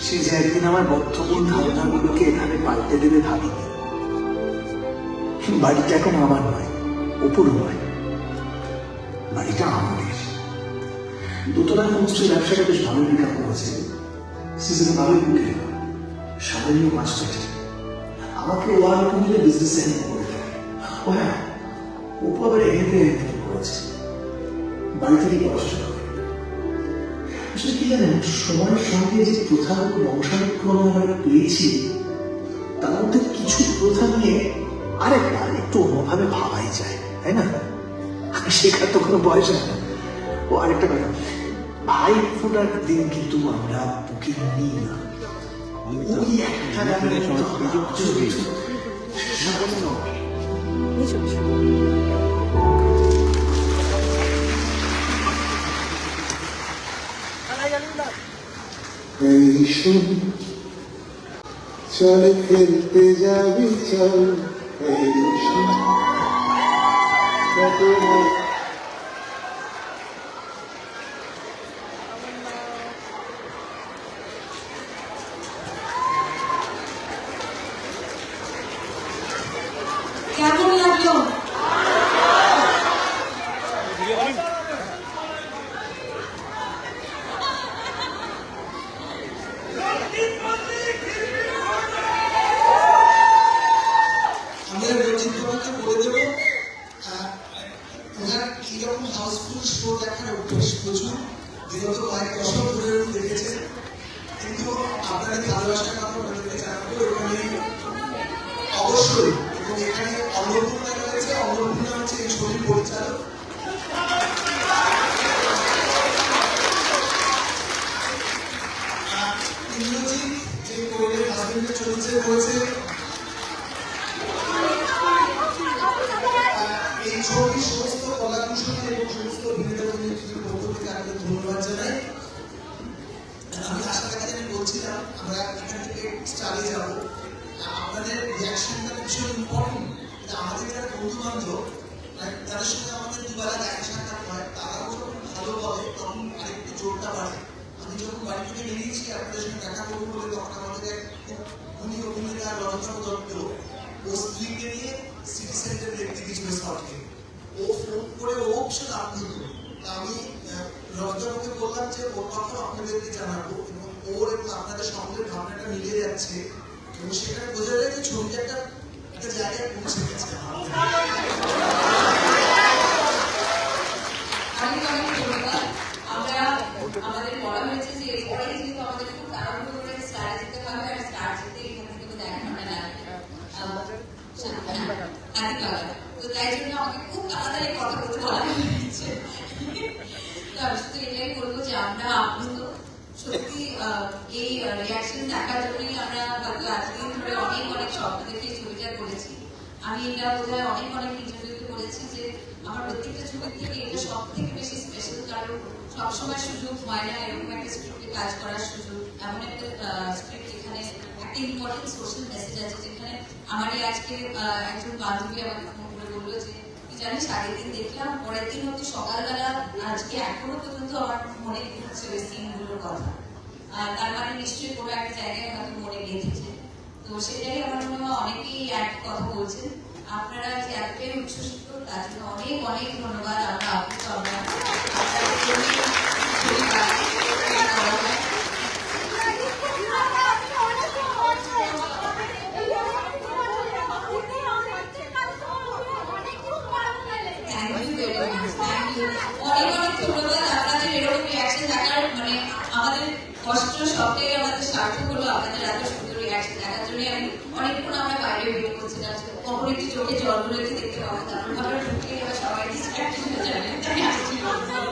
সে যে একদিন আমার বদ্ধমূল ধারণাগুলোকে এভাবে পাল্টে দেবে ভাবিনি। বাড়িটা এখন আমার নয় অপুর নয়। বাড়িটা আমাদের। দোতলা হোমস্টের ব্যবসাটা বেশ ভালো বিকাশ করেছে। সিজনে ভালোই বিক্রি হয় সারাদিন মাছ আমাকে ওয়ার্ক মিলে বিজনেস এনে করে দেয়। ও হ্যাঁ ওপরে এনে করেছে। বাড়ি থেকে পড়াশোনা করে আসলে কি জানেন সময়ের সঙ্গে যে প্রথাগুলো বংশানুক্রমে আমরা পেয়েছি তার মধ্যে কিছু প্রথা নিয়ে আরেকবার একটু অন্যভাবে ভাবাই যায় তাই না? শেখার তো কোনো বয়স হয় না। ও আরেকটা কথা ভাই ফোটার দিন কিন্তু আমরা বুকে নিই না ওই একটা মতো এই শোন চল খেলতে যাবি চল এই শোন আমরা রচিতকে বলে? দেবো ওনার কীরকম হাউসফুল শো দেখার অভ্যেস প্রচুর। যেহেতু কয়েক বছর ধরে উনি কিন্তু আপনাদের ভালোবাসার এবং এখানে অন্নপূর্ণা রয়েছে অন্নপূর্ণা হচ্ছে এই ছবির পরিচালক। আহ, ইন্দ্রজিৎ যে কোয়েলের চরিত্রে রয়েছে সমস্ত ধন্যবাদ জানাই আমি আশা দেখা জানি বলছিলাম আমরা এখান থেকে চালিয়ে যাব আপনাদের রিয়াকশনটা ভীষণ ইম্পর্টেন্ট আমাদের যারা বন্ধু বান্ধব তাদের সঙ্গে আমাদের দুবেলা দেখা সাক্ষাৎ হয় তারাও যখন ভালো বলে তখন আরেকটু জোরটা বাড়ে আমি যখন বাড়ি থেকে বেরিয়েছি আপনাদের সঙ্গে দেখা করব বলে তখন আমাদের এক গুণী অভিনেতা রণচন্দ্র দত্ত ও স্ত্রীকে নিয়ে সিটি সেন্টারে দেখতে গেছিল স্পটকে ও ফোন ও ভীষণ আমি রজনকে বললাম যে ওর কথা আপনাদেরকে জানাব এবং ওর এবং আপনাদের সকলের ভাবনাটা মিলে যাচ্ছে এবং সেখানে বোঝা যায় যে ছবিটা একটা একটা জায়গায় পৌঁছে গেছে। আমাদের বলা হয়েছে যে এরপরে যেহেতু আমাদের খুব তাড়াহুড়ো করে স্টার যেতে হবে আর স্টার যেতে এখানে থেকে তো এক ঘণ্টা লাগবে আহ, তো তাই জন্য আমাকে খুব তাড়াতাড়ি কথা বলতে বলা হয়েছে। তো এটাই বলব যে আমরা আপ্লুত সত্যি এই রিয়াকশন দেখার জন্যই আমরা হয়তো এতদিন ধরে অনেক অনেক স্বপ্ন দেখে ছবিটা করেছি। আমি এটা বোধহয় অনেক অনেক ইন্টারভিউতে বলেছি যে আমার প্রত্যেকটা ছবির থেকে এটা সব থেকে বেশি স্পেশাল কারণ সবসময় সুযোগ হয় না এরকম একটা স্ক্রিপ্টে কাজ করার সুযোগ, এমন একটা স্ক্রিপ্ট যেখানে একটা ইম্পর্টেন্ট সোশ্যাল মেসেজ আছে যেখানে আজকে একজন বান্ধবী আমাকে ফোন করে বলল যে জানিস, আগের দিন দেখলাম, পরের দিন সকালবেলা, আজকে এখনও পর্যন্ত আমার মনে ওই সিনগুলোর কথা? তার মানে নিশ্চয়ই কোনো একটা জায়গায় হয়তো মনে গেঁথেছে। তো সেটাই আমার মনে হয় অনেকেই এক কথা বলছেন, আপনারা যে এতটাই উচ্ছ্বসিত তার জন্য অনেক অনেক ধন্যবাদ। আমরা আপ্লুত আমরা আপনাদের জন্যই ছবি বানাই, ছবি করা হয়। Thank you very much. Thank you. অনেক অনেক ধন্যবাদ আপনাদের এরকম রিয়াকশন দেখার মানে আমাদের কষ্ট সবটাই আমাদের সার্থক হলো। আপনাদের এত সুন্দর রিয়াকশন দেখার জন্য আমি অনেকক্ষণ আমরা বাইরে বের করছিলাম কখন একটি চোখে জল গুলোকে দেখতে পাবো তারপর ভাবলাম ঢুকে এবার সবাই ডিস্ট্রাক্টেড হয়ে যাবে।